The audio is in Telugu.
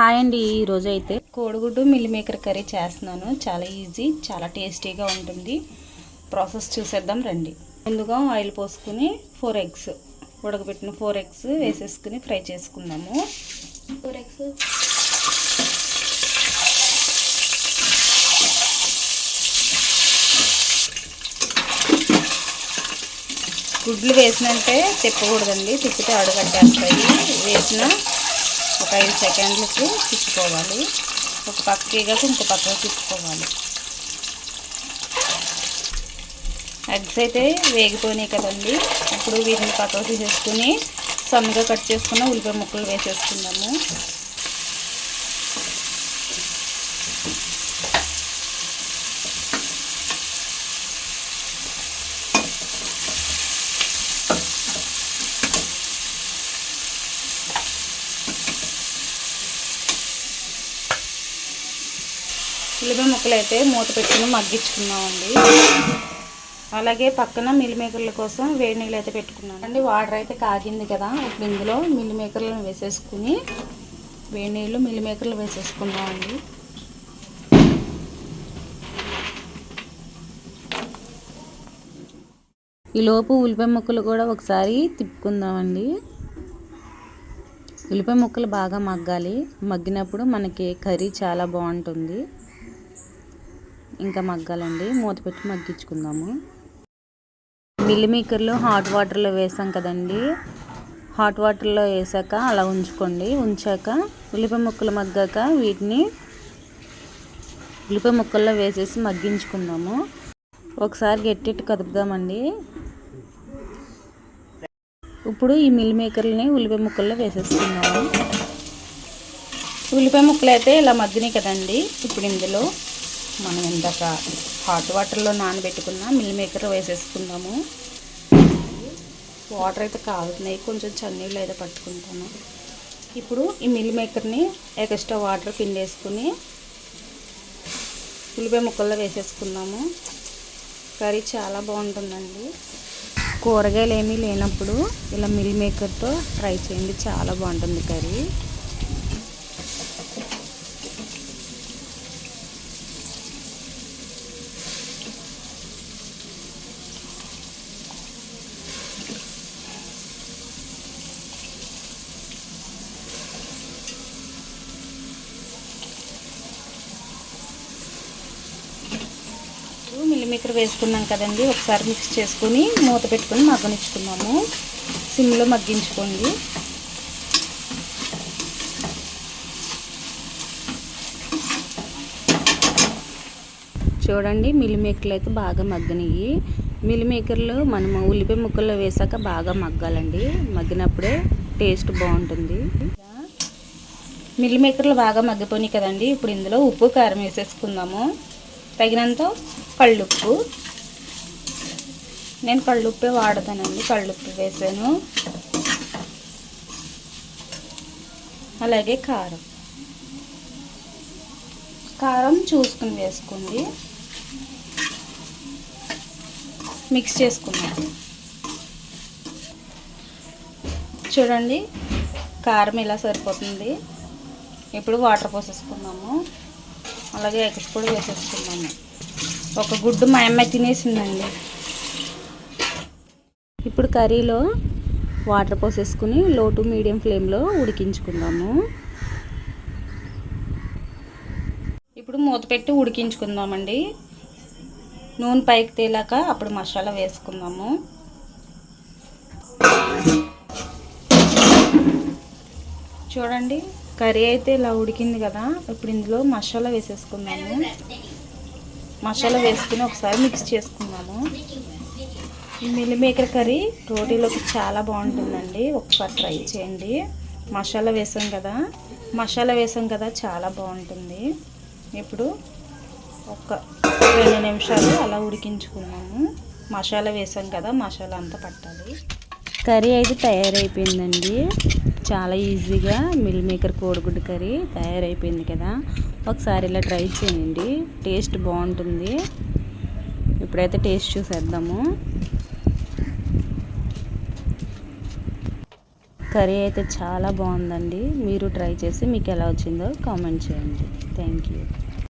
హాయ్ అండి ఈరోజు అయితే కోడిగుడ్డు మిల్ మేకర్ కర్రీ చేస్తున్నాను. చాలా ఈజీ చాలా టేస్టీగా ఉంటుంది. ప్రాసెస్ చూసేద్దాం రండి. ముందుగా ఆయిల్ పోసుకుని ఫోర్ ఎగ్స్ ఉడకబెట్టిన ఫోర్ ఎగ్స్ వేసేసుకుని ఫ్రై చేసుకుందాము. Four eggs. గుడ్లు వేసినంటే తిప్పకూడదండి తిప్పితే అడుగట్టేస్తాయి వేసిన ఒక ఐదు సెకండ్లకి తిప్పుకోవాలి. ఒక పక్క ఎగాక ఇంకో పక్కకు తిప్పుకోవాలి. ఎగ్స్ అయితే వేగిపోయినాయి కదండి. ఇప్పుడు వీటిని పక్కకు తీసేసుకుని సన్నగా కట్ చేసుకున్న ఉల్లిపాయ ముక్కలు వేసేసుకుందాము. ఉల్లిపాయ ముక్కలు అయితే మూత పెట్టుకుని మగ్గించుకున్నామండి. అలాగే పక్కన మిల్లిమేకర్ల కోసం వేడి నీళ్ళు అయితే పెట్టుకున్నాను. అండి వాటర్ అయితే కాగింది కదా ఇప్పుడు ఇందులో మిల్లిమేకర్లను వేసేసుకుని వేడి నీళ్ళు మిల్లిమేకర్లు వేసేసుకున్నామండి. ఈలోపు ఉల్లిపాయ ముక్కలు కూడా ఒకసారి తిప్పుకుందామండి. ఉల్లిపాయ ముక్కలు బాగా మగ్గాలి. మగ్గినప్పుడు మనకి కర్రీ చాలా బాగుంటుంది. ఇంకా మగ్గాలండి. మూత పెట్టి మగ్గించుకుందాము. మిల్ మేకర్లు హాట్ వాటర్లో వేసాం కదండి. హాట్ వాటర్లో వేసాక అలా ఉంచుకోండి. ఉంచాక ఉల్లిపాయ ముక్కలు మగ్గాక వీటిని ఉల్లిపాయ ముక్కల్లో వేసేసి మగ్గించుకుందాము. ఒకసారి గట్టిట్టు కదుపుదామండి. ఇప్పుడు ఈ మిల్ మేకర్ని ఉల్లిపాయ ముక్కల్లో వేసేసుకున్నాము ఉల్లిపాయ ముక్కలు అయితే ఇలా మగ్గినాయి కదండి. ఇప్పుడు ఇందులో మనం ఇందాక హాట్ వాటర్లో నానబెట్టుకున్న మిల్ మేకర్ వేసేసుకుందాము. వాటర్ అయితే కాలుతున్నాయి కొంచెం చన్నీళ్ళు అయితే పట్టుకుంటాను. ఇప్పుడు ఈ మిల్ మేకర్ని ఎక్స్ట్రా వాటర్ పిండేసుకుని ఉల్లిపాయ ముక్కల్లో వేసేసుకుందాము. కర్రీ చాలా బాగుంటుందండి. కూరగాయలు ఏమీ లేనప్పుడు ఇలా మిల్ మేకర్తో ట్రై చేయండి చాలా బాగుంటుంది కర్రీ. మిల్లిమేకర్ వేసుకున్నాం కదండి ఒకసారి మిక్స్ చేసుకొని మూత పెట్టుకొని మగ్గనిచ్చుకున్నాము. సిమ్లో మగ్గించుకోండి. చూడండి మిల్లిమేకర్లు అయితే బాగా మగ్గనివి మిల్లిమేకర్లు మనము ఉల్లిపాయ ముక్కల్లో వేసాక బాగా మగ్గాలండి. మగ్గినప్పుడే టేస్ట్ బాగుంటుంది. మిల్లిమేకర్లు బాగా మగ్గిపోయినాయి కదండి ఇప్పుడు ఇందులో ఉప్పు కారం వేసేసుకుందాము. తగినంత కళ్ళుప్పు. నేను కళ్ళుప్పే వాడతానండి కళ్ళుప్పు వేసాను. అలాగే కారం. కారం చూసుకుని వేసుకోండి. మిక్స్ చేసుకున్నాను చూడండి కారం ఇలా సరిపోతుంది. ఇప్పుడు వాటర్ పోసేసుకున్నాము అలాగే ఎగ్స్ కూడా వేసేసుకున్నాము ఒక గుడ్డు మా అమ్మ తినేసిందండి. ఇప్పుడు కర్రీలో వాటర్ పోసేసుకుని లో టు మీడియం ఫ్లేమ్లో ఉడికించుకుందాము. ఇప్పుడు మూత పెట్టి ఉడికించుకుందామండి. నూనె పైకి తేలాక అప్పుడు మసాలా వేసుకుందాము. చూడండి కర్రీ అయితే ఇలా ఉడికింది కదా ఇప్పుడు ఇందులో మసాలా వేసేసుకుందాము. మసాలా వేసుకుని ఒకసారి మిక్స్ చేసుకున్నాము మిల్ మేకర్ కర్రీ రోటీలోకి చాలా బాగుంటుందండి. ఒకసారి ట్రై చేయండి. మసాలా వేసాం కదా. మసాలా వేసాం కదా చాలా బాగుంటుంది. ఇప్పుడు ఒక రెండు నిమిషాలు అలా ఉడికించుకున్నాము. మసాలా వేసాం కదా మసాలా అంతా పట్టాలి. కర్రీ అయితే తయారైపోయిందండి. చాలా ఈజీగా మిల్ మేకర్ కోడిగుడ్డు కర్రీ తయారైపోయింది కదా. ఒకసారి ఇలా ట్రై చేయండి. టేస్ట్ బాగుంటుంది. ఇప్పుడైతే టేస్ట్ చూసేద్దాము. కర్రీ అయితే చాలా బాగుందండి. మీరు ట్రై చేసి మీకు ఎలా వచ్చిందో కామెంట్ చేయండి. Thank you.